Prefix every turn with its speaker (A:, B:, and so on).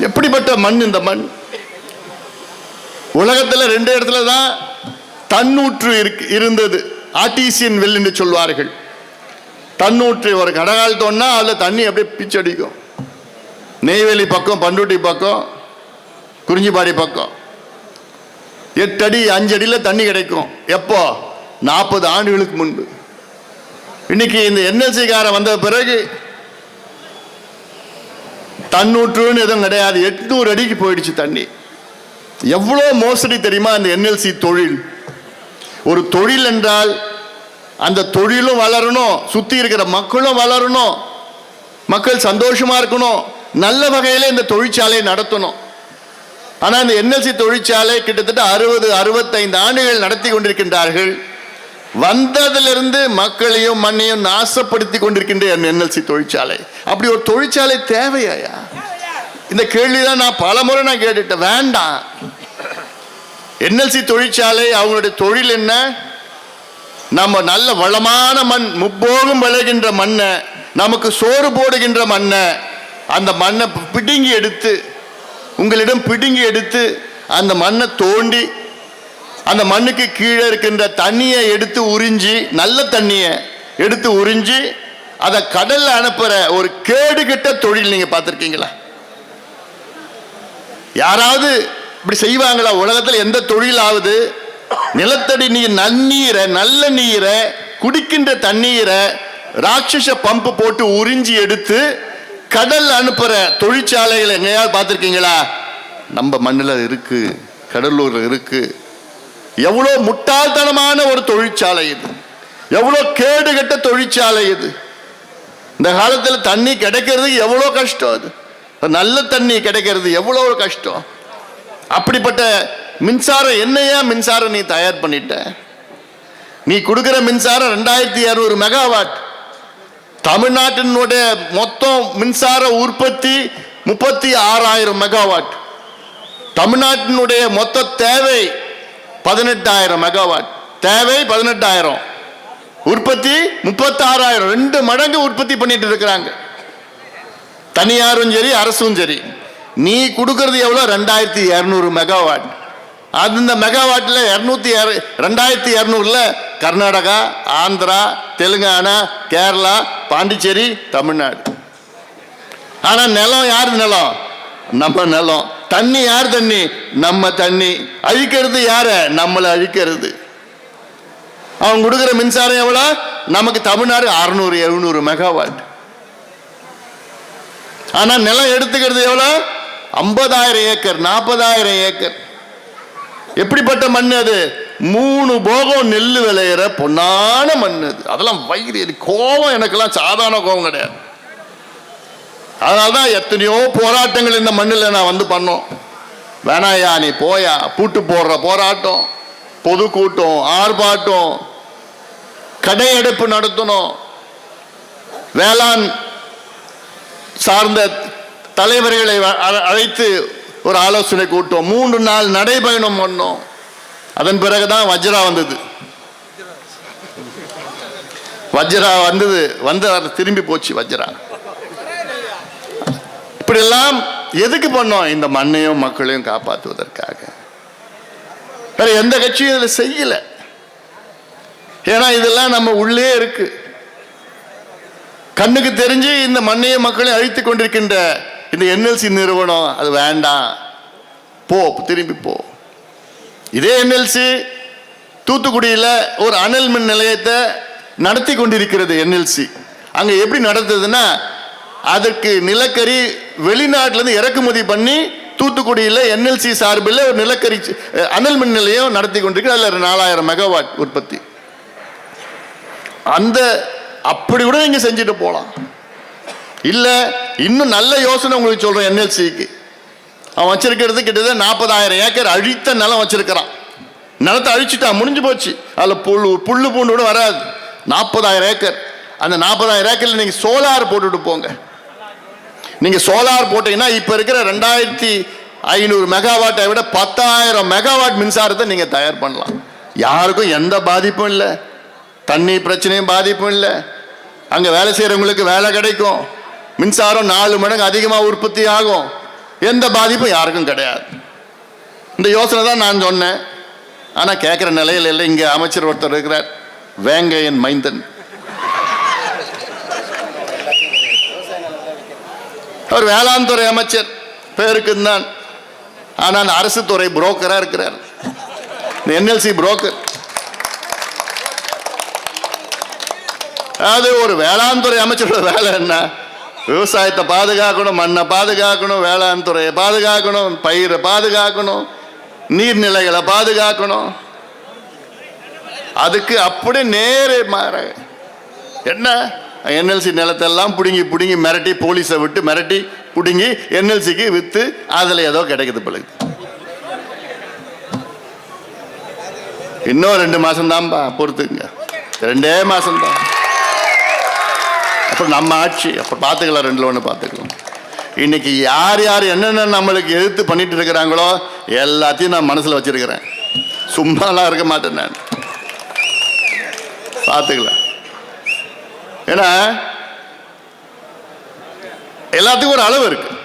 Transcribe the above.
A: எப்படிப்பட்ட மண் இந்த மண்? உலகத்தில் ரெண்டு இடத்துல தான் தன்னூற்று இருந்தது. ஆர்டிசியன் வெல் என்று சொல்வார்கள். தன்னூற்று ஒரு கடகால் தோன்னா அதில் தண்ணி அப்படியே பிச்சடிக்கும் நெய்வேலி பக்கம் பண்ருட்டி பக்கம் குறிஞ்சிப்பாடி பக்கம். எட்டு அடி அஞ்சு அடியில் தண்ணி கிடைக்கும். எப்போ? நாற்பது ஆண்டுகளுக்கு முன்பு. இன்னைக்கு இந்த என்எல்சி வந்த பிறகு தன்னூற்றுன்னு எதுவும் கிடையாது. எட்நூறு அடிக்கு போயிடுச்சு தண்ணி. எவ்வளோ மோசடி தெரியுமா அந்த என்எல்சி தொழில்? ஒரு தொழில் என்றால் அந்த தொழிலும் வளரணும் சுற்றி இருக்கிற மக்களும் வளரணும் மக்கள் சந்தோஷமாக இருக்கணும் நல்ல வகையில் இந்த தொழிற்சாலையை நடத்தணும். ஆனால் இந்த என்எல்சி தொழிற்சாலை கிட்டத்தட்ட அறுபது அறுபத்தைந்து ஆண்டுகள் நடத்தி கொண்டிருக்கின்றார்கள். வந்ததிலிருந்து மக்களையும் மண்ணையும் நாசப்படுத்தி கொண்டிருக்கின்ற என்எல்சி தொழிற்சாலை. அப்படி ஒரு தொழிற்சாலை தேவையாயா? இந்த கேள்வி தான் நான் பல முறை நான் கேட்டுட்டேன். வேண்டாம். என்எல்சி தொழிற்சாலை அவங்களுடைய தொழில் என்ன? நம்ம நல்ல வளமான மண் முப்போகம் விளைகின்ற மண்ணை நமக்கு சோறு போடுகின்ற மண்ணை அந்த மண்ணை பிடுங்கி எடுத்து உங்களிடம் பிடுங்கி எடுத்து அந்த மண்ணை தோண்டி அந்த மண்ணுக்கு கீழே இருக்கின்ற தண்ணியை எடுத்து உறிஞ்சி நல்ல தண்ணியை எடுத்து உறிஞ்சி அதை கடல்ல அனுப்புற ஒரு கேடுகிட்ட தொழில் நீங்க பார்த்துருக்கீங்களா? யாராவது இப்படி செய்வாங்களா? உலகத்தில் எந்த தொழிலாவது? நிலத்தடி நீர் நன்னீரை நல்ல நீரை குடிக்கின்ற தண்ணீரை ராட்சச பம்பு போட்டு உறிஞ்சி எடுத்து கடல் அனுப்புற தொழிற்சாலைகளை எங்கேயாவது பார்த்துருக்கீங்களா? நம்ம மண்ணில் இருக்கு கடலூர் இருக்குது எவ்வளோ முட்டாள்தனமான ஒரு தொழிற்சாலை இது? எவ்வளோ கேடுகட்ட தொழிற்சாலை இது? இந்த காலத்தில் தண்ணி கிடைக்கிறதுக்கு எவ்வளோ கஷ்டம் அது? நல்ல தண்ணி கிடைக்கிறது எவ்வளோ கஷ்டம்? அப்படிப்பட்ட மின்சாரம் என்னையா மின்சாரம் நீ தயார் பண்ணிட்ட? நீ கொடுக்குற மின்சாரம் ரெண்டாயிரத்தி இரநூறு மெகாவாட். தமிழ்நாட்டினுடைய மொத்தம் மின்சார உற்பத்தி முப்பத்தி ஆறாயிரம் மெகாவாட். தமிழ்நாட்டினுடைய மொத்த தேவை பதினெட்டாயிரம் மெகாவாட் தேவை பதினெட்டாயிரம். உற்பத்தி முப்பத்தாறாயிரம். ரெண்டு மடங்கு உற்பத்தி பண்ணிட்டு இருக்கிறாங்க. தனியாரும் சரி அரசும் சரி. நீ கொடுக்கறது எவ்வளோ? ரெண்டாயிரத்தி இரநூறு மெகாவாட் அந்த மெகாவாட்டில் இரநூத்தி ரெண்டாயிரத்தி இரநூறுல கர்நாடகா ஆந்திரா தெலுங்கானா கேரளா பாண்டிச்சேரி தமிழ்நாடு. ஆனால் நிலம் யார் நிலம்? நம்ம நிலம். தண்ணி யார் தண்ணி? நம்ம தண்ணி. அழிக்கிறது யார? நம்மளை அழிக்கிறது. அவன் கொடுக்குற மின்சாரம் எவ்வளோ? நமக்கு தமிழ்நாடு அறுநூறு எழுநூறு மெகாவாட். ஆனால் நிலம் எடுத்துக்கிறது எவ்வளோ? ஐம்பதாயிரம் ஏக்கர் நாற்பதாயிரம் ஏக்கர். எப்படிப்பட்ட மண் அது? மூணு போகம் நெல் விளையிற பொன்னான மண் அது. அதெல்லாம் வயிறு கோபம் எனக்கெல்லாம் சாதாரண கோபம் கிடையாது. அதனால தான் எத்தனையோ போராட்டங்கள் இந்த மண்ணில் நான் வந்து பண்ணோம். வேணாயா நீ போயா பூட்டு போடுற போராட்டம் பொதுக்கூட்டம் ஆர்ப்பாட்டம் கடையெடுப்பு நடத்தணும். வேளாண் சார்ந்த தலைவர்களை வ- அழைத்து ஒரு ஆலோசனை கூட்டம். மூன்று நாள் நடைபயணம் பண்ணோம். அதன் பிறகுதான் வஜ்ரா வந்தது. வஜ்ரா வந்தது வந்து திரும்பி போச்சு வஜ்ரா. இப்படியெல்லாம் எதுக்கு பண்ணோம்? இந்த மண்ணையும் மக்களையும் காப்பாற்றுவதற்காக. வேற எந்த கட்சியும் இதில் செய்யல. ஏன்னா இதெல்லாம் நம்ம உள்ளே இருக்கு. கண்ணுக்கு தெரிஞ்சு இந்த மண்ணையும் மக்களையும் அழித்து கொண்டிருக்கின்ற இந்த என்எல்சி நிறுவனம் அது வேண்டாம். போ திரும்பி போ. இதே என்எல்சி தூத்துக்குடியில் ஒரு அனல் மின் நிலையத்தை நடத்தி கொண்டிருக்கிறது என்எல்சி. அங்கே எப்படி நடந்ததுன்னா அதற்கு நிலக்கரி வெளிநாட்டிலேருந்து இறக்குமதி பண்ணி தூத்துக்குடியில் என்எல்சி சார்பில் ஒரு நிலக்கரி அனல் மின் நிலையம் நடத்தி கொண்டிருக்கு. அதில் நாலாயிரம் மெகாவாட் உற்பத்தி. அந்த அப்படி கூட நீங்கள் செஞ்சுட்டு போகலாம் இல்லை இன்னும் நல்ல யோசனை உங்களுக்கு சொல்கிறேன் என்எல்சிக்கு அவன் வச்சிருக்கிறது கிட்டத்தட்ட நாற்பதாயிரம் ஏக்கர் அழித்த நிலம் வச்சிருக்கிறான். நிலத்தை அழிச்சிட்டான் முடிஞ்சு போச்சு. அதில் புல் புல்லு பூண்டு கூட வராது. நாற்பதாயிரம் ஏக்கர். அந்த நாற்பதாயிரம் ஏக்கரில் நீங்கள் சோலார் போட்டுட்டு போங்க. நீங்கள் சோலார் போட்டீங்கன்னா இப்போ இருக்கிற ரெண்டாயிரத்தி ஐநூறு மெகாவாட்டை விட பத்தாயிரம் மெகாவாட் மின்சாரத்தை நீங்கள் தயார் பண்ணலாம். யாருக்கும் எந்த பாதிப்பும் இல்லை. தண்ணி பிரச்சனையும் பாதிப்பும் இல்லை. அங்கே வேலை செய்கிறவங்களுக்கு வேலை கிடைக்கும். மின்சாரம் நாலு மடங்கு அதிகமாக உற்பத்தி ஆகும். எந்த பாதிப்பும் யாருக்கும் கிடையாது. இந்த யோசனை தான் நான் சொன்னேன். ஆனால் கேட்குற நிலையில் இல்லை. இங்கே அமைச்சர் ஒருத்தர் இருக்கிறார். வேங்கையன் மைந்தன். அவர் வேளாண் துறை அமைச்சர். பேருக்கு தான் ஆனால் அரசு துறை புரோக்கராக இருக்கிறார். NLC broker. அது ஒரு வேளாண் துறை அமைச்சரோட வேலை என்ன? விவசாயத்தை பாதுகாக்கணும் மண்ணை பாதுகாக்கணும் வேளாண் துறையை பாதுகாக்கணும் பயிரை பாதுகாக்கணும் நீர்நிலைகளை பாதுகாக்கணும். அதுக்கு அப்படி நேரே மாற. என்ன? என்எல்சி நிலத்தெல்லாம் பிடுங்கி பிடுங்கி மிரட்டி போலீஸை விட்டு மிரட்டி பிடுங்கி என்எல்சிக்கு விற்று அதில் ஏதோ கிடைக்குது பிள்ளைக்கு இன்னும் ரெண்டு மாதம் தான்ப்பா பொறுத்துங்க. ரெண்டே மாதம்தான் அப்புறம் நம்ம ஆட்சி அப்புறம் பார்த்துக்கலாம் ரெண்டில் ஒன்று பார்த்துக்கலாம். இன்னைக்கு யார் யார் என்னென்ன நம்மளுக்கு எதிர்த்து பண்ணிட்டு இருக்கிறாங்களோ எல்லாத்தையும் நான் மனசில் வச்சிருக்கிறேன். சும்மாலாம் இருக்க மாட்டேன் நான். பார்த்துக்கலாம். ஏன்னா எல்லாத்துக்கும் ஒரு அளவு இருக்கு.